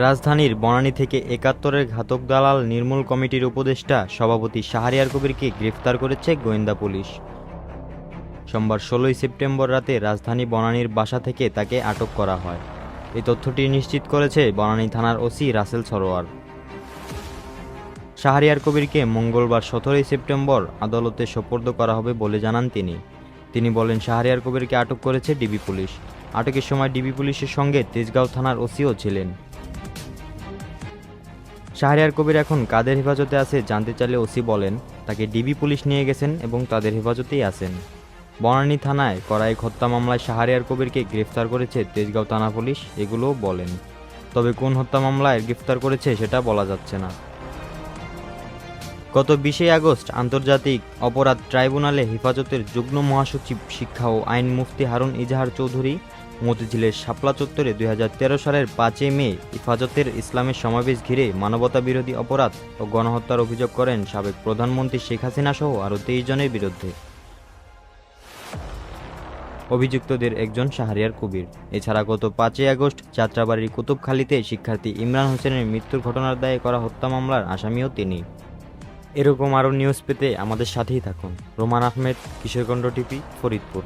রাজধানীর বনানী থেকে একাত্তরের ঘাতক দালাল নির্মূল কমিটির উপদেষ্টা সভাপতি শাহরিয়ার কবিরকে গ্রেফতার করেছে গোয়েন্দা পুলিশ। সোমবার ষোলোই সেপ্টেম্বর রাতে রাজধানী বনানীর বাসা থেকে তাকে আটক করা হয়। এই তথ্যটি নিশ্চিত করেছে বনানী থানার ওসি রাসেল সরোয়ার। শাহরিয়ার কবিরকে মঙ্গলবার সতেরোই সেপ্টেম্বর আদালতে সোপর্দ করা হবে বলে জানান তিনি। তিনি বলেন, শাহরিয়ার কবিরকে আটক করেছে ডিবি পুলিশ। আটকের সময় ডিবি পুলিশের সঙ্গে তেজগাঁও থানার ওসিও ছিলেন। শাহরিয়ার কবির এখন কাদের হেফাজতে আছে জানতে চাইলে ওসি বলেন, তাকে ডিবি পুলিশ নিয়ে গেছেন এবং তাদের হেফাজতেই আছেন। বনানী থানায় করা হত্যা মামলায় শাহরিয়ার কবিরকে গ্রেফতার করেছে তেজগাঁও থানা পুলিশ, এগুলোও বলেন। তবে কোন হত্যা মামলায় গ্রেফতার করেছে সেটা বলা যাচ্ছে না। গত বিশে আগস্ট আন্তর্জাতিক অপরাধ ট্রাইব্যুনালে হেফাজতের যুগ্ম মহাসচিব শিক্ষা ও আইন মুফতি হারুন ইজাহার চৌধুরী মতিঝিলের শাপলা চত্বরে দুই হাজার তেরো সালের পাঁচই মে হেফাজতের ইসলামের সমাবেশ ঘিরে মানবতা বিরোধী অপরাধ ও গণহত্যার অভিযোগ করেন সাবেক প্রধানমন্ত্রী শেখ হাসিনা সহ আরও তেইশ জনের বিরুদ্ধে। অভিযুক্তদের একজন শাহরিয়ার কবির। এছাড়া গত পাঁচই আগস্ট যাত্রাবাড়ির কুতুবখালীতে শিক্ষার্থী ইমরান হোসেনের মৃত্যুর ঘটনার দায়ে করা হত্যা মামলার আসামিও তিনি। এরকম আরও নিউজ পেতে আমাদের সাথেই থাকুন। রোমান আহমেদ কিশোরগঞ্জ টিভি, ফরিদপুর।